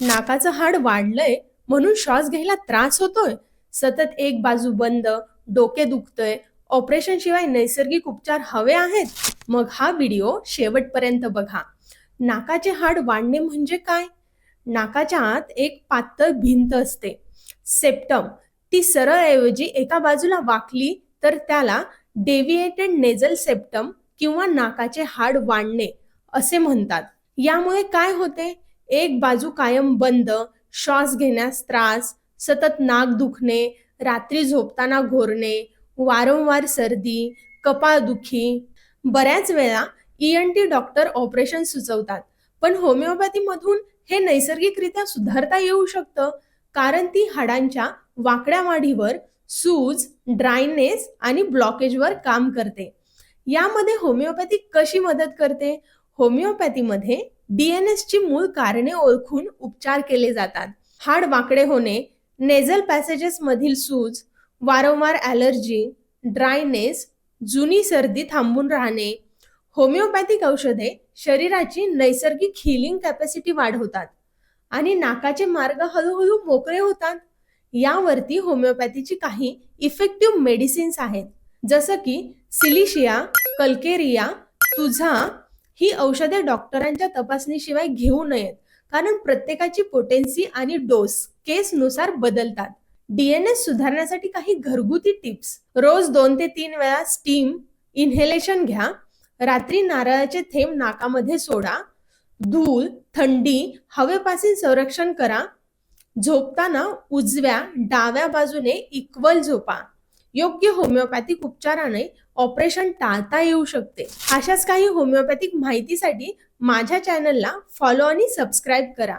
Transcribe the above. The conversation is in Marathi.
नाकाचं हाड वाढलंय म्हणून श्वास घ्यायला त्रास होतोय. सतत एक बाजू बंद डोके दुखतंय. ऑपरेशन शिवाय नैसर्गिक उपचार हवे आहेत. मग हा व्हिडिओ शेवटपर्यंत बघा. नाकाचे हाड वाढणे म्हणजे काय? नाकाच्या आत एक पातळ भिंत असते. सेप्टम ती सरळ ऐवजी एका बाजूला वाकली तर त्याला डेव्हिएटेड नेझल सेप्टम किंवा नाकाचे हाड वाढणे असे म्हणतात. यामुळे काय होते? एक बाजू कायम बंद श्वास घेण्यास त्रास सतत नाक दुखणे रात्री झोपताना घोरणे वारंवार सर्दी कपाळदुखी बऱ्याच वेळा E N T doctor operation सुचवतात पण होमिओपॅथीमधून हे नैसर्गिकरित्या सुधारता येऊ शकतं कारण ती हाडांच्या वाकड्या वाढीवर सूज ड्रायनेस आणि ब्लॉकेजवर काम करते. यामध्ये होमिओपॅथी कशी मदत करते? होमिओपॅथीमध्ये डीएनएसची मूळ कारणे ओळखून उपचार केले जातात. हाड वाकडे होणे नेझल पॅसेजेस मधील सूज वारंवार ॲलर्जी ड्रायनेस जुनी सर्दी थांबून राहणे होमिओपॅथिक औषधे शरीराची नैसर्गिक हिलिंग कॅपॅसिटी वाढवतात आणि नाकाचे मार्ग हळूहळू मोकळे होतात. यावरती होमिओपॅथीची काही इफेक्टिव्ह मेडिसिन्स आहेत. जसं की सिलिशिया कल्केरिया तुझा ही औषधे डॉक्टरांच्या तपासणीशिवाय घेऊ नयेत कारण प्रत्येकाची पोटेन्सी आणि डोस केसनुसार बदलतात. डीएनएस सुधारण्यासाठी काही घरगुती टिप्स रोज दोन ते तीन वेळा स्टीम इन्हेलेशन घ्या. रात्री नारळाचे थेंब नाकामध्ये सोडा. धूळ थंडी हवेपासून संरक्षण करा. झोपताना उजव्या डाव्या बाजूने इक्वल झोपा. योग्य होमिओपॅथिक उपचाराने ऑपरेशन टाळता येऊ शकते. अशाच काही होमिओपॅथिक माहितीसाठी माझ्या चॅनलला फॉलो आणि सबस्क्राईब करा.